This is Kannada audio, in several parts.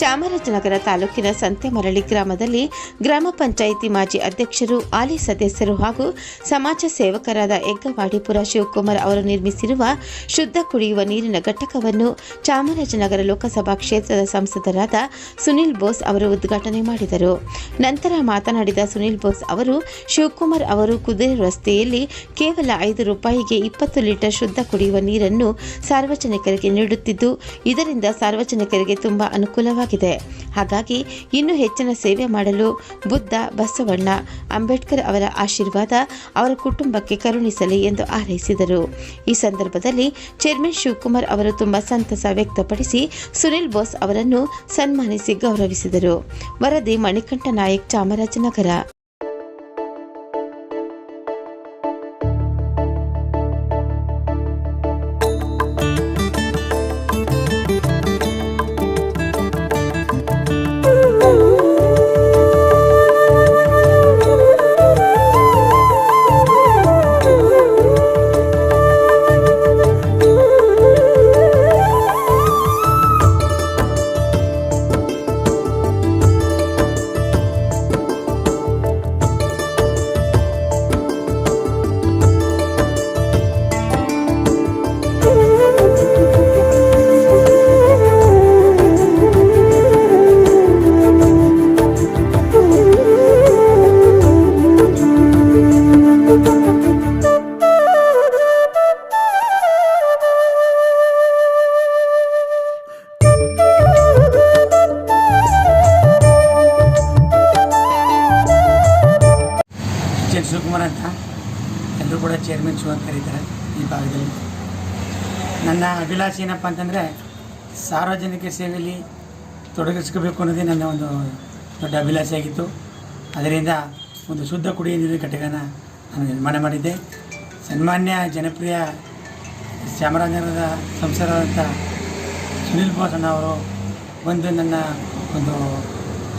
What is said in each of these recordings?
ಚಾಮರಾಜನಗರ ತಾಲೂಕಿನ ಸಂತೆಮರಳಿ ಗ್ರಾಮದಲ್ಲಿ ಗ್ರಾಮ ಪಂಚಾಯಿತಿ ಮಾಜಿ ಅಧ್ಯಕ್ಷರು ಆಲಿ ಸದಸ್ಯರು ಹಾಗೂ ಸಮಾಜ ಸೇವಕರಾದ ಎಗ್ಗವಾಡಿಪುರ ಶಿವಕುಮಾರ್ ಅವರು ನಿರ್ಮಿಸಿರುವ ಶುದ್ಧ ಕುಡಿಯುವ ನೀರಿನ ಘಟಕವನ್ನು ಚಾಮರಾಜನಗರ ಲೋಕಸಭಾ ಕ್ಷೇತ್ರದ ಸಂಸದರಾದ ಸುನಿಲ್ ಬೋಸ್ ಅವರು ಉದ್ಘಾಟನೆ ಮಾಡಿದರು. ನಂತರ ಮಾತನಾಡಿದ ಸುನಿಲ್ ಬೋಸ್ ಅವರು, ಶಿವಕುಮಾರ್ ಅವರು ಕುದುರೆ ರಸ್ತೆಯಲ್ಲಿ ಕೇವಲ ಐದು ರೂಪಾಯಿಗೆ ಇಪ್ಪತ್ತು ಲೀಟರ್ ಶುದ್ಧ ಕುಡಿಯುವ ನೀರನ್ನು ಸಾರ್ವಜನಿಕರಿಗೆ ನೀಡುತ್ತಿದ್ದು, ಇದರಿಂದ ಸಾರ್ವಜನಿಕರಿಗೆ ತುಂಬಾ ಅನುಕೂಲವಾಗಿದೆ. ಹಾಗಾಗಿ ಇನ್ನೂ ಹೆಚ್ಚಿನ ಸೇವೆ ಮಾಡಲು ಬುದ್ಧ, ಬಸವಣ್ಣ ಅಂಬೇಡ್ಕರ್ ಅವರ ಆಶೀರ್ವಾದ ಅವರ ಕುಟುಂಬಕ್ಕೆ ಕರುಣಿಸಲಿ ಎಂದು ಹಾರೈಸಿದರು. ಈ ಸಂದರ್ಭದಲ್ಲಿ ಚೇರ್ಮನ್ ಶಿವಕುಮಾರ್ ಅವರು ತುಂಬಾ ಸಂತಸ ವ್ಯಕ್ತಪಡಿಸಿ ಸುನಿಲ್ ಬೋಸ್ ಅವರನ್ನು ಸನ್ಮಾನಿಸಿ ಗೌರವಿಸಿದರು. ವರದಿ ಮಣಿಕಂಠ ನಾಯಕ್ ಚಾಮರಾಜನಗರ. ಎಚ್ ಅಂತ. ಎಲ್ಲರೂ ಕೂಡ ಚೇರ್ಮನ್ ಶಿವ ಅಂತ ಕರೀತಾರೆ ಈ ಭಾಗದಲ್ಲಿ. ನನ್ನ ಅಭಿಲಾಷೆ ಏನಪ್ಪ ಅಂತಂದರೆ, ಸಾರ್ವಜನಿಕ ಸೇವೆಯಲ್ಲಿ ತೊಡಗಿಸ್ಕೋಬೇಕು ಅನ್ನೋದೇ ನನ್ನ ಒಂದು ದೊಡ್ಡ ಅಭಿಲಾಷೆ ಆಗಿತ್ತು. ಅದರಿಂದ ಒಂದು ಶುದ್ಧ ಕುಡಿಯುವ ನೀರಿನ ಘಟಕನ ನಾನು ನಿರ್ಮಾಣ ಮಾಡಿದ್ದೆ. ಸನ್ಮಾನ್ಯ, ಜನಪ್ರಿಯ ಚಾಮರಾಜನಗರದ ಸಂಸದರಾದಂಥ ಸುನಿಲ್ ಬೋಸಣ್ಣ ಅವರು ಬಂದು ನನ್ನ ಒಂದು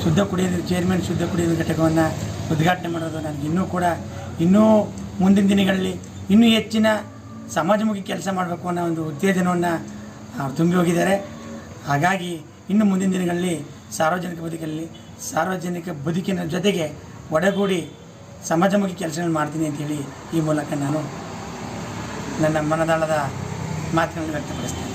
ಶುದ್ಧ ಕುಡಿಯುವ ನೀರು ಚೇರ್ಮನ್ ಶುದ್ಧ ಕುಡಿಯುವ ಘಟಕವನ್ನು ಉದ್ಘಾಟನೆ ಮಾಡೋದು ನನಗೆ ಇನ್ನೂ ಕೂಡ ಇನ್ನೂ ಮುಂದಿನ ದಿನಗಳಲ್ಲಿ ಇನ್ನೂ ಹೆಚ್ಚಿನ ಸಮಾಜಮುಖಿ ಕೆಲಸ ಮಾಡಬೇಕು ಅನ್ನೋ ಒಂದು ಉತ್ತೇಜನವನ್ನು ಅವ್ರು ತುಂಬಿ ಹೋಗಿದ್ದಾರೆ. ಹಾಗಾಗಿ ಇನ್ನು ಮುಂದಿನ ದಿನಗಳಲ್ಲಿ ಸಾರ್ವಜನಿಕ ಬದುಕಲ್ಲಿ, ಸಾರ್ವಜನಿಕ ಬದುಕಿನ ಜೊತೆಗೆ ಒಡಗೂಡಿ ಸಮಾಜಮುಖಿ ಕೆಲಸಗಳನ್ನು ಮಾಡ್ತೀನಿ ಅಂತೇಳಿ ಈ ಮೂಲಕ ನಾನು ನನ್ನ ಮನದಾಳದ ಮಾತುಗಳನ್ನು ವ್ಯಕ್ತಪಡಿಸ್ತೇನೆ.